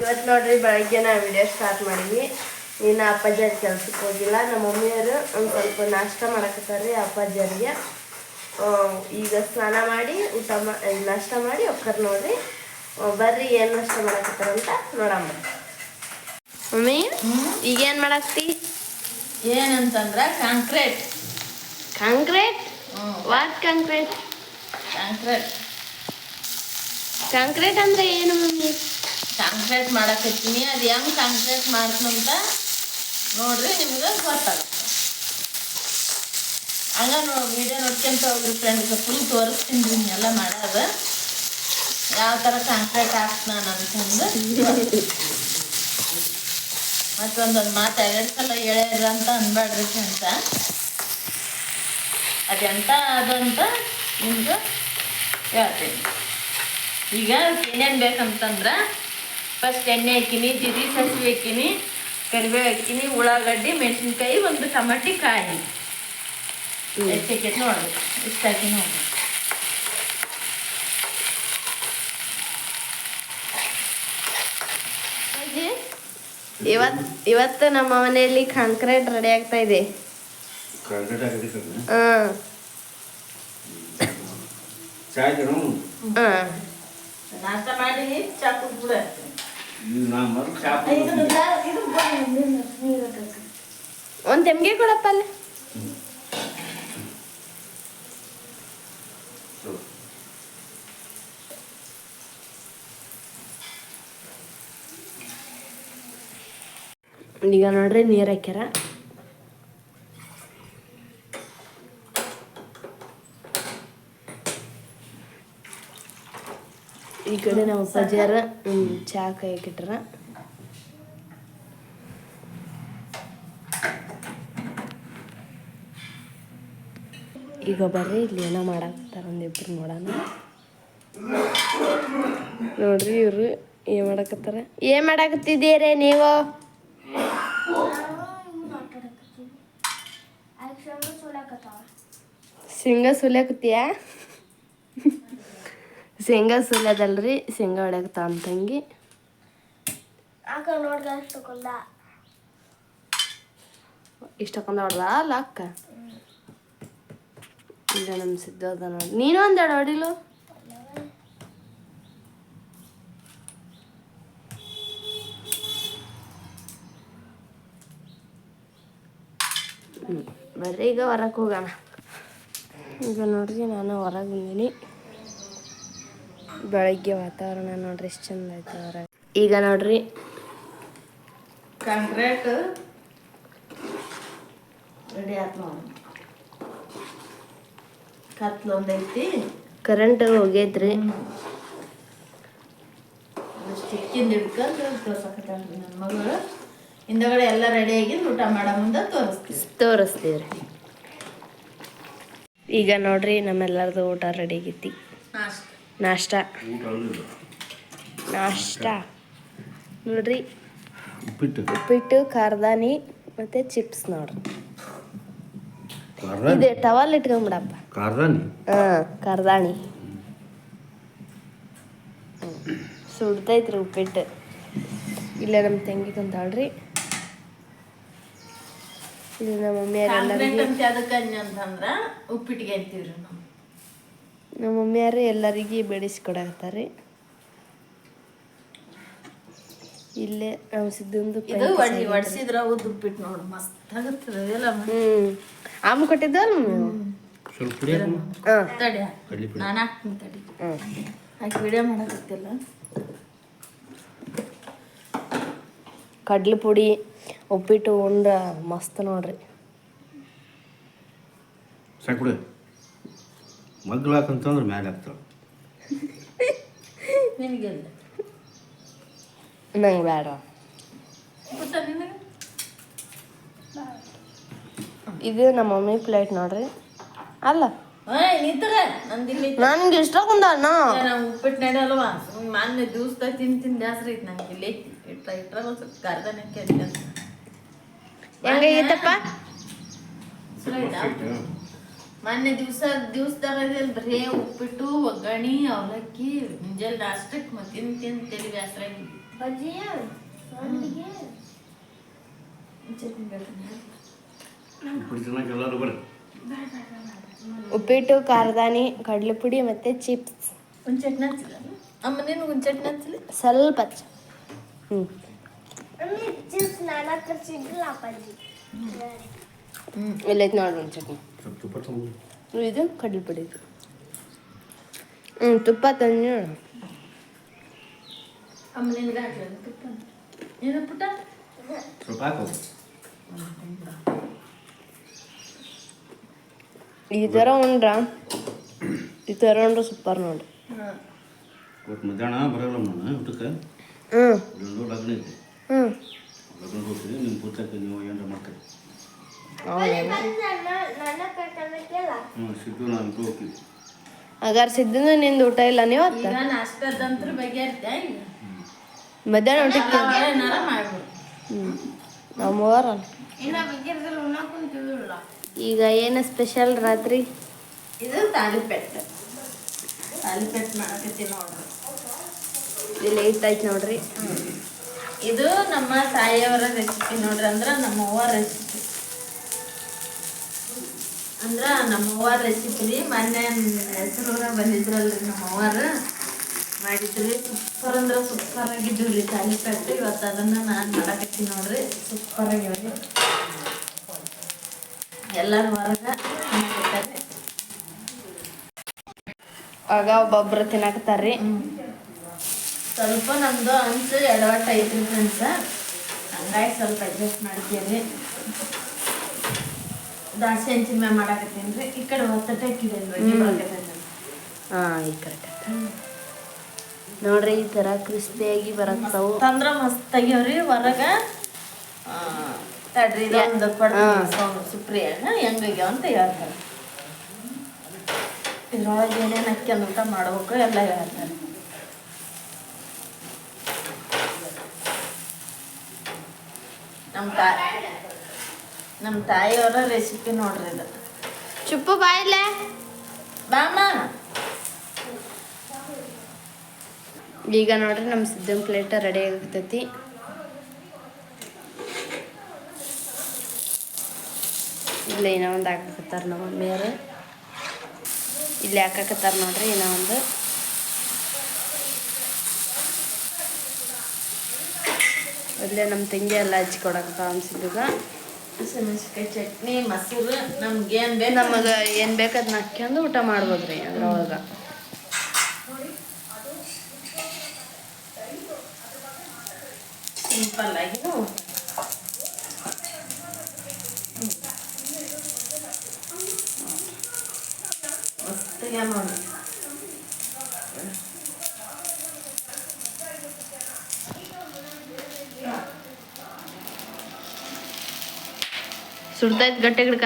ಇವತ್ತು ನೋಡ್ರಿ ಬೆಳಗ್ಗೆ ನಾವು ವಿಡಿಯೋ ಸ್ಟಾರ್ಟ್ ಮಾಡಿದ್ವಿ ಇನ್ನು ಅಪ್ಪಾಜಿ ಅವ್ರ್ ಕೆಲ್ಸಕ್ಕೆ ಹೋಗಿಲ್ಲ. ನಮ್ಮ ಮಮ್ಮಿಯವರು ಒಂದು ಸ್ವಲ್ಪ ನಾಷ್ಟ ಮಾಡಕತ್ತಾರ್ರಿ ಅಪ್ಪಾಜಿಯರಿಗೆ ಈಗ ಸ್ನಾನ ಮಾಡಿ ಊಟ ಮಾ ನಾಷ್ಟ ಮಾಡಿ ಒಕ್ಕರ್ ನೋಡ್ರಿ. ಬರ್ರಿ ಏನು ನಾಷ್ಟ ಮಾಡಕತ್ತಾರಂತ ನೋಡಮ್ಮ ಮಮ್ಮಿ ಈಗೇನು ಮಾಡಕ್ತಿ? ಏನಂತಂದ್ರೆ concrete. Concrete? What concrete? Concrete. Concrete ಅಂದ್ರೆ ಏನು ಮಮ್ಮಿ? ಕಾಂಕ್ರೀಟ್ ಮಾಡಕತ್ತೀನಿ. ಅದು ಹೆಂಗ್ ಕಾಂಕ್ರೀಟ್ ಮಾಡ್ತಂತ ನೋಡ್ರಿ ನಿಮ್ಗೆ ಗೊತ್ತಾಗುತ್ತೆ. ಹಂಗ ನೋ ವಿಡಿಯೋ ನೋಡ್ಕೊಂತ ಹೋಗ್ರಿ ಫ್ರೆಂಡ್ಸ್ ಫುಲ್ ತೋರಿಸ್ತೀನಿ ರೀ ಎಲ್ಲ ಮಾಡೋದು. ಯಾವ ಥರ ಕಾಂಕ್ರೀಟ್ ಹಾಕ್ತ ನಾನು ಅಂತಂದು ಮತ್ತೊಂದೊಂದು ಮಾತು ಎರಡು ಸಲ ಹೇಳ್ಯಾರ ಅಂತ ಅನ್ಬೇಡ್ರಿ ಅಂತ ಅದೆಂತ ಅದಂತ ನಿಮ್ಗೆ ಹೇಳ್ತೀನಿ. ಈಗ ಏನೇನು ಬೇಕಂತಂದ್ರೆ ಫಸ್ಟ್ ಎಣ್ಣೆ ಹಾಕಿನಿ ಜೀರಿ ಸಾಸಿವೆ ಹಾಕಿನಿ ಕರಿಬೇವು ಹಾಕಿನಿ ಉಳ್ಳಾಗಡ್ಡಿ ಮೆಣಸಿನ್ಕಾಯಿ ಒಂದು ಟಮಾಟಿ ಕಾಯಿ. ಎಷ್ಟು ಹಾಕೈತೆ ನೋಡ್ರಿ ಇಷ್ಟು ಹಾಕಿ ನೋಡ್ರಿ ಅಜ್ಜಿ, ಇವತ್ ಇವತ್ತು ನಮ್ಮ ಮನೆಯಲ್ಲಿ ಕಾಂಕ್ರೀಟ್ ರೆಡಿ ಆಗ್ತಾ ಇದೆ. ಕಾಂಕ್ರೀಟ್ ಹಾಕಿದ್ರೆ ಹ್ಮ್ ಚಾಯ್ ಜನ ಹ್ಮ್ ನಾಷ್ಟ ಮಾಡಿ ಚಾ ಕುಡ್ಬಿಡ ಇದು ನಾ ಮೊದಲು ಚಾ ಒಂದ್ ತೆಮ್ಗೆ ಕೊಡಪ್ಪ ಅಲ್ಲಿ ಈಗ ನೋಡ್ರಿ ನೀರ್ ಹಾಕ್ಯಾರ. ಈ ಕಡೆ ನಮ್ಮ ಅಪ್ಪಾಜಿಯಾರ ಚಾ ಕಟ್ಟರ ಈಗ ಬರ್ರಿ, ಇಲ್ಲಿ ಏನೋ ಮಾಡಾಕತ್ತಾರ ಒಂದಿಬ್ರು ನೋಡೋಣ. ನೋಡ್ರಿ ಇವ್ರು ಏನ್ ಮಾಡಾಕತ್ತಾರ? ಏನ್ ಮಾಡಾಕತ್ತಿದ್ದೀರಿ ನೀವು? ಸಿಂಗರ್ ಸುಲಿಯಾಕತ್ತೀಯ ಶೇಂಗಾ ಸುಲಿಯೋದಲ್ರಿ ಶೇಂಗಾ ಹೊಡ್ಯಾಕತ್ತ ನಮ್ಮ ತಂಗಿ ಇಷ್ಟಕ್ಕೊಂದ ಹೊಡ್ದ ಅಲ್ಲ ಅಕ್ಕ? ಈಗ ನಮ್ಮ ಸಿದ್ಧೋದ ನೋಡಿ. ನೀನು ಒಂದೆರಡು ಹೊಡಿಲು. ಬರ್ರಿ ಈಗ ಹೊರಗೆ ಹೋಗೋಣ. ಈಗ ನೋಡ್ರಿ ನಾನು ಹೊರಗೆ ಬಂದೀನಿ. ಬೆಳಗ್ಗೆ ವಾತಾವರಣ ನೋಡ್ರಿ ಎಷ್ಟು ಚಂದ ಆಯ್ತು ಅವ್ರ. ಈಗ ನೋಡ್ರಿ. ಕಾಂಕ್ರೀಟ್ ರೆಡಿ ಆಯ್ತು ನೋಡಿ. ಕತ್ಲು ಒಂದೈತಿ ಕರೆಂಟ್ ಹೋಗೈತ್ರಿ. ಸ್ಟಿಕ್ಕಿಂದ ಹಿಡ್ಕೊಂಡು ತೋರ್ಸಕತ್ತಾಳ್ರಿ ನನ್ನ ಮಗಳು. ಹಿಂದಗಡೆ ಎಲ್ಲ ರೆಡಿ ಆಗಿದ್ದು ಊಟ ಮಾಡೋ ಮುಂದೆ ತೋರಿಸ್ತೀವಿ. ತೋರಿಸ್ತೀವ್ರಿ. ಈಗ ನೋಡ್ರಿ ನಮ್ಮೆಲ್ಲರದು ಊಟ ರೆಡಿ ಆಗೈತಿ. ಅಷ್ಟು ನಾಷ್ಟ. ನಾಷ್ಟ. ನೋಡ್ರಿ. ಉಪ್ಪಿಟ್ಟು. ಉಪ್ಪಿಟ್ಟು ಕಾರ್ದಾನಿ ಮತ್ತೆ ಚಿಪ್ಸ್ ನೋಡ್ರಿ. ಇದೆ ಟವಲ್ ಇಟ್ಕೊಂಬಿಡಪ್ಪ. ಕಾರ್ದಾನಿ ಹಾ ಖಾರದಾಣಿ. ಸುಡ್ತೈತ್ರಿ ಉಪ್ಪಿಟ್ಟು. ಇಲ್ಲೇ ನಮ್ಮ ತಂಗಿ ತಂತಾಳ್ರಿ ಇಲ್ಲಿ ನಮ್ಮ ಮಮ್ಮಿ ಕಾಂಕ್ರೀಟ್ ಅಂತ ಅದಕ್ಕೆ ಅಂತಂದ್ರೆ ಉಪ್ಪಿಟ್ಟಿಗೆ ಅಂತೀವ್ರಿ ನಾವು. ನಮ್ಮ ಮಮ್ಮಿಯಾರು ಎಲ್ಲರಿಗೆ ಬೇಡಿಸ್ಕೊಡಕತ್ತಾರಿ ಇಲ್ಲೇ ನಾವು ಸಿದ್ಧಂದು ಇದು ಒಡ್ಡಿ ಒಡ್ಸಿದ್ರ ನೋಡು ಮಸ್ತ್ ಆಗುತ್ತದೆ ಇದೆಲ್ಲ ಹ್ಮ್. ಆಮ್ ಕೊಟ್ಟಿದ್ದಲ್ಲ ಸ್ವಲ್ಪ ಪುಡಿ ತಡಿ ಕಡ್ಲಿ ಪುಡಿ. ನಾನು ಹಾಕ್ತೀನಿ ತಡಿ. ಹ್ಮ್. ಹಾಕಿ ವಿಡಿಯೋ ಮಾಡಕತ್ತಿಲ್ಲ. ಕಡ್ಲೆ ಪುಡಿ ಉಪ್ಪಿಟ್ಟು ಉಂಡ ಮಸ್ತ್ ನೋಡ್ರಿ. ಸಾಕು ಹಾಕಂತಂದ್ರೆ ಮ್ಯಾಲೆ ಆಗ್ತಾಳೆ. ನಿನಗೆಲ್ಲ? ನಂಗೆ ಬೇಡ. ಇದು ನಮ್ಮ ಮಮ್ಮಿ ಪ್ಲೇಟ್ ನೋಡ್ರಿ. ಅಲ್ಲ. ನನ್ಗೆ ಇಷ್ಟ ಕುಂದಣ್ಣ ಉಪ್ಪಿಟ್ಟು ನಡೆಯಲ್ವಾ ಮೊನ್ನೆ ದಿವಸದಾಗ ತಿಂದು ತಿಂದು ಜಾಸ್ತಿ ಐತಿ ನಂಗೆ ಇಲ್ಲಿ. ಇಟ್ರ ಇಟ್ರ ಸ್ವಲ್ಪ ಕರ್ದನೆ ಕೇಳಿ ಅಂತ ಹೆಂಗಾಗೈತಪ್ಪ ಚಲೋ ಐತಾ? ಮೊನ್ನೆ ದಿವಸ ದಿವಸದಾಗ ಬರೀ ಉಪ್ಪಿಟ್ಟು ಒಗ್ಗರಣೆ ಅವಲಕ್ಕಿ ಮುಂಜಾನೆ ನಾಷ್ಟಕ್ಕೆ ಮತ್ತಿನ ತಿಂದು ತಲೆ ಬೇಸರ ಬಜ್ಜಿಯ ಸಂಡಿಗೆ? ಉಪ್ಪಿಟ್ಟು ತಿನ್ನಕ್ಕೆ ಎಲ್ಲರೂ ಬರ್ರಿ. ಉಪ್ಪಿಟ್ಟು ಖಾರದಾನಿ ಕಡಲೆ ಪುಡಿ ಮತ್ತೆ ಚಿಪ್ಸ್. ಒಂದು ಚಟ್ನಿ ಹಚ್ಚಿಲ್ಲ? ಅಮ್ಮ ನೀನು ಒಂದು ಚಟ್ನಿ ಹಚ್ಚಲಿ ಸ್ವಲ್ಪ ಹಚ್ಚ. ಹ್ಞೂ ಚಿಪ್ಸ್ ನನ್ನ ಹತ್ರ ಸಿಗಲ್ಲ ಅಪ್ಪಾಜಿ. ಎಲ್ಲೈತೆ ನೋಡಿ ಒಂದು ಚಟ್ನಿ. ಇದು ಕಡಲೆ ಪುಡಿ ಇದು. ಹ್ಞೂ ತುಪ್ಪ ತಂದು ನೋಡು. ಅಮ್ಮ ನಿನ್ಗೆ ಹಾಕ್ಲಿ? ತುಪ್ಪ ಏನು ಪುಟ್ಟ? ಸ್ವಲ್ಪ ಹಾಕು. ಈ ಥರ ಉಂಡ್ರ? ಈ ಥರ ಉಂಡ್ರೆ ಸೂಪರ್ ನೋಡಿ. ಇವತ್ತು ಮಧ್ಯಾಹ್ನ ಬರೋಲ್ಲ ನಾನು ಊಟಕ್ಕೆ? ಹ್ಞೂ ಲಗ್ನ ಐತಿ ಹ್ಞೂ ಲಗ್ನ ಹೋಗ್ತೀವಿ ನಿಮ್ಮ ಪೂಜಕ್ಕೆ ನೀವು ಏನಾರ ಮಾಡ್ತೀರಿ? ಹೌದಾ ಸಿದ್ಧನ ನಿಂದು ಊಟ ಇಲ್ಲ ನೀವು ನಾಷ್ಟದಂತ್ರ ಮಧ್ಯಾಹ್ನ ಊಟಕ್ಕೆ ನಮ್ಮವರ ಈಗ ಏನು ಸ್ಪೆಷಲ್ ರಾತ್ರಿ? ಇದು ತಾಲಿಪೆಟ್ಟು ತಾಲಿಪೆಟ್ಟು ಮಾಡಕತ್ತೀನಿ ನೋಡ್ರಿ. ಇಲ್ಲಿ ಲೇಟ್ ಆಯ್ತು ನೋಡ್ರಿ. ಇದು ನಮ್ಮ ತಾಯಿಯವರ ರೆಸಿಪಿ ನೋಡ್ರಿ ಅಂದ್ರೆ ನಮ್ಮ ಅವ್ವ ರೆಸಿಪಿ ಅಂದ್ರ ನಮ್ಮ ಅವ್ವ ರೆಸಿಪಿ ರೀ ಮೊನ್ನೆ ಹೆಸರು ಬಂದಿದ್ರಲ್ರಿ ನಮ್ಮ ಅವ್ವಾರು. ಮಾಡಿದ್ರಿ ಸೂಪರ್ ಅಂದ್ರೆ ಸೂಪರ್ ಆಗಿದ್ದು ರೀ ತಾಲಿಪೆಟ್ಟು ಇವತ್ತು ಅದನ್ನ ನಾನು ಮಾಡಕತ್ತೀನಿ ನೋಡ್ರಿ. ಸೂಪರ್ ಆಗಿವ್ರಿ. ಎಲ್ಲರ ಹೊರಗೆ. ಆಗ ಒಬ್ಬೊಬ್ರು ತಿನ್ನಕತ್ತಾರ್ರಿ. ಸ್ವಲ್ಪ ನಮ್ದು ಅಂಚು ಎಡವಟ್ಟು ಐತ್ರಿ ಫ್ರೆಂಡ್ಸ ಹಂಗಾಗಿ ಸ್ವಲ್ಪ ಅಡ್ಜಸ್ಟ್ ಮಾಡ್ತೀವಿ ದಾಸಿ ಹಂಚಿನ ಮ್ಯಾಗ ಮಾಡಾಕತ್ತೀನಿ ರೀ ಈ ಕಡೆ ಒತ್ತಟೆ ಹಾಕಿದೆ ಹಾಂ ಈ ಕರೆಕ್ಟ್ ನೋಡ್ರಿ ಈ ಥರ ಕ್ರಿಸ್ಪಿಯಾಗಿ ಬರತ್ತವು. ತಂದ್ರ ಮಸ್ತ್ ತೆಗಿಯವ್ರಿ ಹೊರಗ. ತಡ್ರಿ ಇದೊಂದು ಕೊಡ್ತೀನಿ ಸುಪ್ರಿಯ ಹೆಂಗಾಗ್ಯಾವ ಅಂತ ಹೇಳ್ತಾರೆ. ಇದ್ರೊಳಗೆ ಏನೇನು ಅಕ್ಕಿ ಊಟ ಮಾಡ್ಬೇಕು ಎಲ್ಲ ಹೇಳ್ತಾರೆ. ನಮ್ಮ ತಾಯಿ ನಮ್ಮ ತಾಯಿಯವರ ರೆಸಿಪಿ ನೋಡ್ರಿ ಇದು. ಚುಪ್ಪು ಬಾಯಿಲ್ಲ ಬಾಮ ಈಗ ನೋಡ್ರಿ ನಮ್ಮ ಸಿದ್ದನ್ ಪ್ಲೇಟ್ ರೆಡಿ ಆಗತೈತಿ ಇಲ್ಲ ಏನೋ ಒಂದು ಹಾಕಕತ್ತಾರ ನಮ್ಮ ಮಮ್ಮಿಯವರು. ಇಲ್ಲಿ ಹಾಕಕತ್ತಾರ ನೋಡ್ರಿ ಏನೋ ಒಂದು. ಅಲ್ಲೇ ನಮ್ಮ ತಂಗಿ ಎಲ್ಲ ಹಚ್ಚಿ ಕೊಡಕತ್ತಾವ ಅನ್ಸಿದ್ದಾಗ. ಚಟ್ನಿ ಮೊಸರು ನಮ್ಗೆ ಏನು ಬೇಕು? ನಮಗೆ ಏನು ಬೇಕು ಅದನ್ನ ಊಟ ಮಾಡ್ಬೋದ್ರಿ ಅದ್ರೊಳಗೆ ಸಿಂಪಲ್ ಆಗಿ ಊಟ ಮಸ್ತಿಗೆ ನೋಡಿ ಸುಡ್ತೈತಿ ಗಟ್ಟೆ ಗಿಡಕ.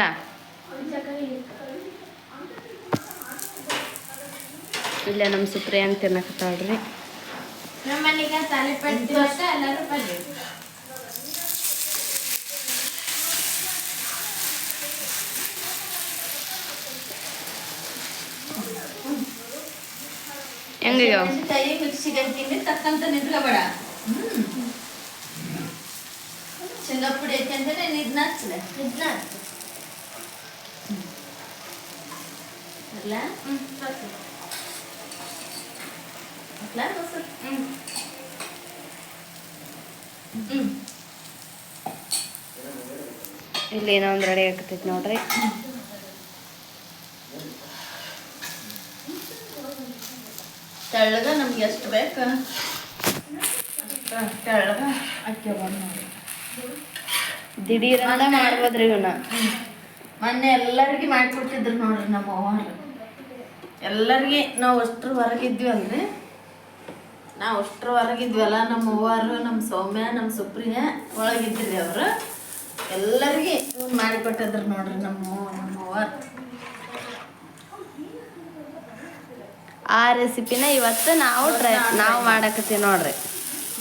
ಇಲ್ಲ ನಮ್ಮ ಸುಪ್ರಿಯನ್ ತಿನ್ನಕತ್ತಾಳ್ರಿ ನಮ್ಮ ಮನೆಗೆ ತಾಲಿಪಟ್ಟು ಎಲ್ಲರೂ ಬನ್ನಿ ಹೆಂಗಾಗ್ಯಾವ ಕೈ ಮಿಕ್ಸಿಗೆ ಹಾಕಿನಿ ತಕ್ಕಂತ ನಿಂತ್ಕೋಬೇಡ ಶೇಂಗಾ ಪುಡಿ ಐತೆ ಅಂದ್ರೆ ಇದನ್ನ ಹಚ್ಚಲೆ ಇದನ್ನ ಅಲ್ಲ ಹ್ಞೂ ಹ್ಞೂ ಇಲ್ಲಿ ಏನೋ ಒಂದು ರೆಡಿ ಆಗ್ತೈತಿ ನೋಡ್ರಿ. ತೆಳ್ಳಗ ನಮ್ಗೆ ಎಷ್ಟು ಬೇಕು? ತೆಳ್ಳಗ ಅಕ್ಕಿ ನೋಡಿ ದಿಢೀರಂತ ಮಾಡ್ಬೋದ್ರಿ ಇವನ್ನ. ಮೊನ್ನೆ ಎಲ್ಲರಿಗೆ ಮಾಡಿಕೊಟ್ಟಿದ್ರು ನೋಡ್ರಿ ನಮ್ಮ ಅವ್ವಾರು ಎಲ್ಲರಿಗೆ ನಾವು ಅಷ್ಟ್ರ ಹೊರಗಿದ್ವಿ ಅಲ್ರಿ ನಾವು ಅಷ್ಟ್ರ ಹೊರಗಿದ್ವಲ್ಲ ನಮ್ಮ ಅವ್ವಾರು ನಮ್ಮ ಸೌಮ್ಯ ನಮ್ಮ ಸುಪ್ರಿಯ ಒಳಗಿದ್ರಿ ಅವರು. ಎಲ್ಲರಿಗೆ ಇವ್ನು ಮಾಡಿಕೊಟ್ಟಿದ್ರು ನೋಡ್ರಿ ನಮ್ಮ ನಮ್ಮ ಅವ್ವಾರು. ಆ ರೆಸಿಪಿನ ಇವತ್ತು ನಾವು ಟ್ರೈ ನಾವು ಮಾಡಕತ್ತೀವಿ ನೋಡ್ರಿ.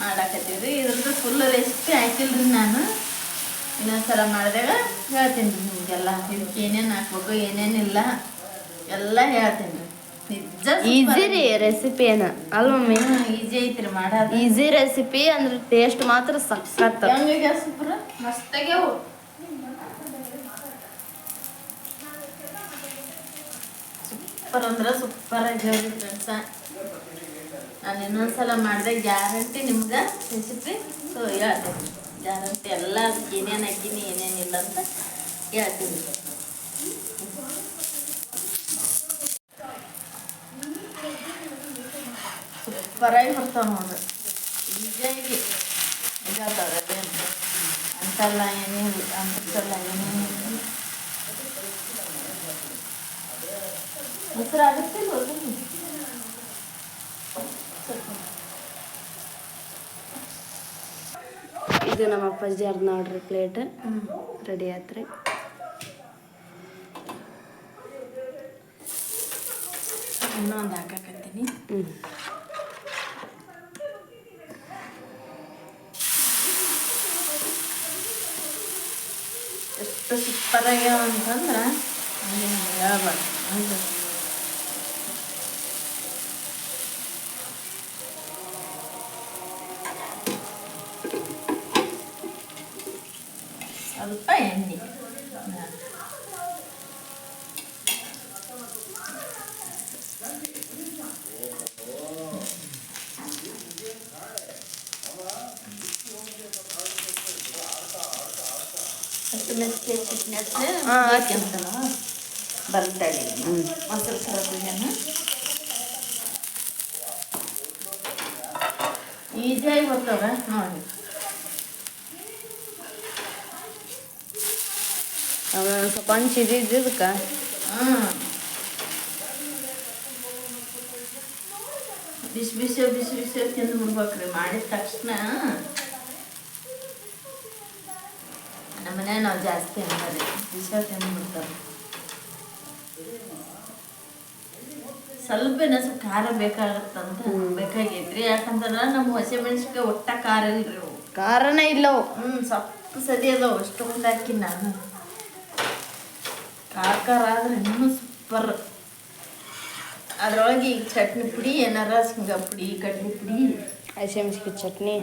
ಮಾಡಾಕತ್ತೀವಿ ಇದ್ರದ್ದು ಫುಲ್ ರೆಸಿಪಿ ಹಾಕಿಲ್ರಿ ನಾನು. ಇನ್ನೊಂದ್ಸಲ ಮಾಡಿದಾಗ ಹೇಳ್ತೀನಿ ರೀ ನಿಮಗೆಲ್ಲ. ಇದಕ್ಕೆ ಏನೇನು ಹಾಕ್ಬೇಕು ಏನೇನಿಲ್ಲ ಎಲ್ಲ ಹೇಳ್ತೀನಿ ನಿಜ ಈಸಿ ರೀ ರೆಸಿಪಿ ಏನ? ಅಲ್ವ ಈಸಿ ಈಜಿ ಐತ್ರಿ ಮಾಡೋದು. ಈಸಿ ರೆಸಿಪಿ ಅಂದ್ರೆ ಟೇಸ್ಟ್ ಮಾತ್ರ ಸಖತ್. ಹೆಂಗ ಸೂಪರ್ ಮಸ್ತಾಗ್ಯಾವು ಸೂಪರ್ ಅಂದ್ರೆ ಸೂಪರ್ ಫ್ರೆಂಡ್ಸ ನಾನು ಇನ್ನೊಂದ್ಸಲ ಮಾಡಿದೆ ಗ್ಯಾರಂಟಿ ನಿಮ್ಗೆ ರೆಸಿಪಿ ಸೊ ಹೇಳ್ತೀನಿ. ಗ್ಯಾರಂಟಿ ಎಲ್ಲ ಏನೇನು ಹಾಕಿನಿ ಏನೇನಿಲ್ಲ ಅಂತ ಹೇಳ್ತೀನಿ. ಸೂಪರಾಗಿ ಬರ್ತಾವೆ ನೋಡ್ರಿ ಈಸಿಯಾಗಿ ಇದಾಗ್ತಾವೆ ಅದೇನು ಅಂತಲ್ಲ ಏನೇನು ಅಂತಲ್ಲ ಏನೇನು ಮೊಸರು ಆಗುತ್ತಿಲ್ಲ ಇದು ನಮ್ಮ ಅಪ್ಪಾಜಿ ಅರ್ಧ ನೋಡ್ರಿ ಪ್ಲೇಟ್ ರೆಡಿ ಆತ್ರಿ. ಇನ್ನೊಂದು ಹಾಕಾಕತ್ತೀನಿ. ಹ್ಞೂ ಎಷ್ಟು ಸೂಪರ್ ಆಗ್ಯಾವ ಅಂತಂದ್ರೆ ಹೇಳ್ಬಾರ್ದು ಹಂಗೆ ಸ್ವಲ್ಪ ಎಣ್ಣೆ ಹಸಿಮೆಣಸಿಗೆ ಚಟ್ನಿ ಹಚ್ಚಿ ಹಾ, ಹಾಕ್ಯಂತಲ್ಲ ಬರ್ತಾಳೆ ಮೊಸರು ಕರಬಿನ ಈಸಿಯಾಗಿ ಬರ್ತವ ನೋಡಿ. ಸ್ವಲ್ಪ ಹಂಚ್ ಇದ್ದಿದ್ದಕ್ಕ ಹಾಂ. ಬಿಸಿ ಬಿಸಿ ಬಿಸಿ ಬಿಸಿ ತಿಂದು ಬಿಡ್ಬೇಕ್ರಿ ಮಾಡಿದ ತಕ್ಷಣ ನಮ್ಮ ಮನೆ ನಾವು ಜಾಸ್ತಿ ಅಂತಾರೆ. ತಿಂದು ಬಿಡ್ತಾರೆ ಸ್ವಲ್ಪ ಏನಸ ಖಾರ ಬೇಕಾಗತ್ತಂತ ಬೇಕಾಗೈತ್ರಿ. ಯಾಕಂತಂದ್ರೆ ನಮ್ಮ ಮೆಣಸಿನ್ಕಾಯಿ ಒಟ್ಟ ಖಾರ ಇಲ್ರಿ ಅವು. ಖಾರನೇ ಇಲ್ಲವು ಹ್ಞೂ ಸೊಪ್ಪು ಸದಿ ಅದಾವ. ಅಷ್ಟೊಂದು ಹಾಕಿ ನಾನು. ಖಾರ ಖಾರ ಆದ್ರೆ ಇನ್ನೂ ಸೂಪರ್ ಅದ್ರೊಳಗೆ ಈಗ ಚಟ್ನಿ ಪುಡಿ ಏನಾರ ಶೇಂಗಾ ಪುಡಿ ಕಡ್ಲಿ ಪುಡಿ. ಹಸಿಮೆಣ್ಸಿಗೆ ಚಟ್ನಿ.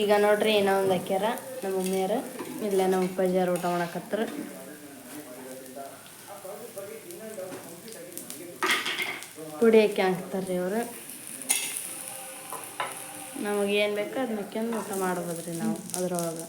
ಈಗ ನೋಡ್ರಿ ಏನೋ ಒಂದು ಹಾಕ್ಯಾರ ನಮ್ಮ ಮಮ್ಮಿಯರ ಇಲ್ಲೇ ನಮ್ಮ ಅಪ್ಪಾಜಿಯವ್ರು ಊಟ ಮಾಡಕತ್ತಾರ. ಪುಡಿ ಹಾಕಿ ಹಾಕ್ತಾರ್ರಿ ಅವರು. ನಮಗೆ ಏನು ಬೇಕೋ ಅದನ್ನ ಊಟ ಮಾಡ್ಬೋದ್ರಿ ನಾವು ಅದ್ರೊಳಗೆ.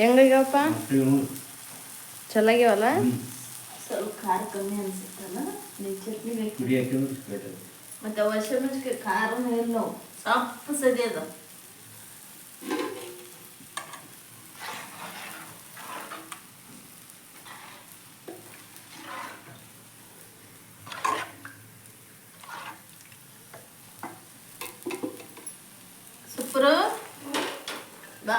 ಹೆಂಗಾಗ್ಯಾವಪ್ಪ ಚಲಾಗ್ಯಾವಲ್ಲ ಸ್ವಲ್ಪ ಖಾರ ಕಮ್ಮಿ ಅನ್ಸುತ್ತಲ್ಲ? ಚಟ್ನಿ ಬೇಕು. ಮತ್ತು ಹಸಿಮೆಣ್ಸಿಕಾಯಿ ಖಾರನೂ ಇಲ್ಲ. ಸೊಪ್ಪು ಸದಿ ಅದ ಸೂಪರು ಬಾ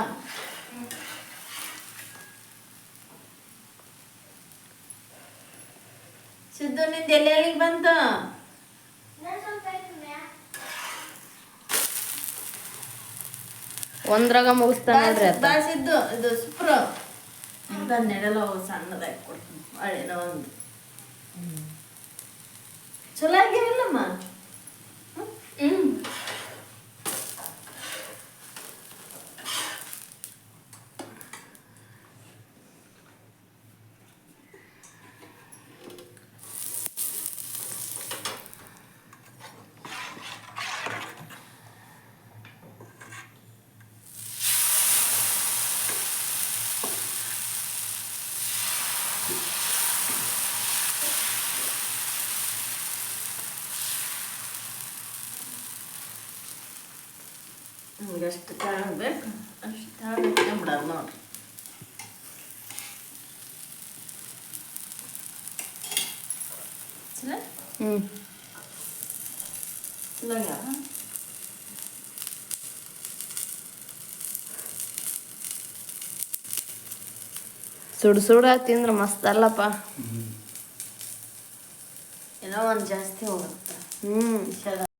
ಸಿದ್ದು ನಿಂದ ಎಲ್ಲಿ ಎಲ್ಲಿಗೆ ಬಂತು ಒಂದ್ರಾಗ ಮುಗಿಸ್ತಾನೆ ಬಾ ಸಿದ್ದು ಬಾಸಿದ್ದು ಇದು ಸೂಪರ್. ಅಂತ ನೆಡಲ ಸಣ್ಣದಾಗಿ ಕೊಡ್ತೀನಿ. ಹಳೆನ ಒಂದು. ಚಲೋ ಆಗಿರಲ್ಲಮ್ಮ ಹ್ಮ್. ನಿಮ್ಗೆ ಎಷ್ಟು ಕಾಳು ಬೇಕು ಅಷ್ಟು ಕಾಳು ಇಟ್ಕೊಂಬಿಡೋದು ನೋಡ್ರಿ ಚಲೋ ಹ್ಞೂ ಚಲೋಗ ಸುಡು ಸುಡ ತಿಂದ್ರೆ ಮಸ್ತ್ ಅಲ್ಲಪ್ಪ ಏನೋ ಒಂದು ಜಾಸ್ತಿ ಹೋಗುತ್ತೆ ಹ್ಞೂ ವಿಷಾದ